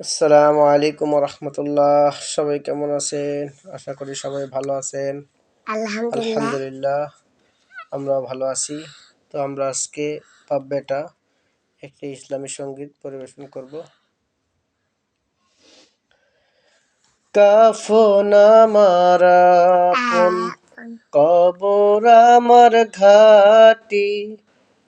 আসসালামু আলাইকুম রহমতুল্লাহ। সবাই কেমন আছেন? আশা করি সবাই ভালো আছেন। আলহামদুলিল্লাহ। আমরা ভালো আছি। তো আমরা আজকে পাপ বেটা একটি ইসলামী সংগীত পরিবেশন করব। কাফন আমার কবর আমার ঘাটি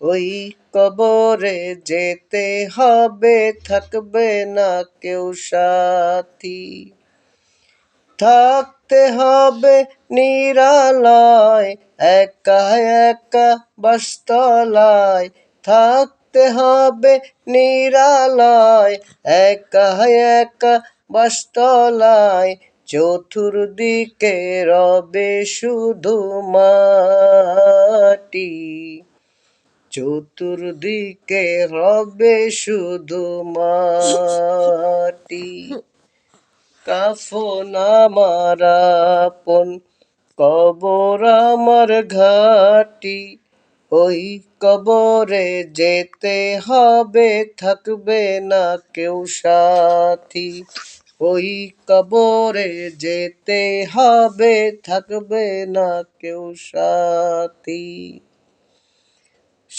ওই কবরে যেতে হবে, থাকবে না কেউ সাথী। থাকতে হবে নিরালয়, একা একা বাস্তলায়। থাকতে হবে নিরালয়, একা একা বাস্তলায়। চতুর্দিকে রবে শুধু মাটি। চতুর্দিকে রবে শুধু মাটি। কাফন আমার আপন, কবর আমার ঘাটি। ওই কবরে যেতে হবে, থাকবে না কেউ সাথী। ওই কবরে যেতে হবে, থাকবে না কেউ সাথী।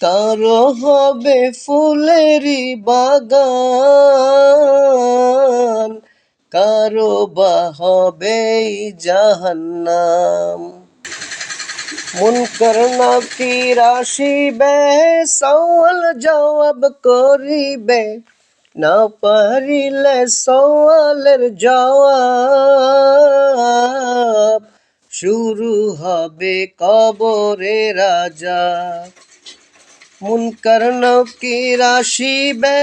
কারও হবে ফুলেরই বাগান, কারও বা হবে জাহান্নাম। মুনকর নাকির আসিবে সওয়াল জবাব করিবে। না পারিলে সওয়ালের জবাব, শুরু হবে কবরে রাজা মুনকার নকির আসিবে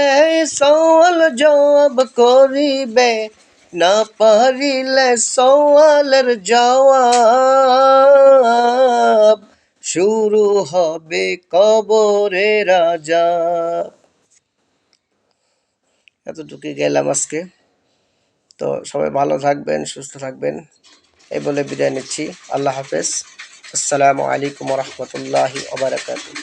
সওয়াল জবাব করিবে। না পারিলে সওয়ালের জবাব শুরু হবে কবরে রাজা। এতটুকু গেলাম আজকে। তো সবাই ভালো থাকবেন, সুস্থ থাকবেন। এই বলে বিদায় নিচ্ছি। আল্লাহ হাফেজ। আসসালামু আলাইকুম রহমতুল্লাহি ওবরাকাতুহ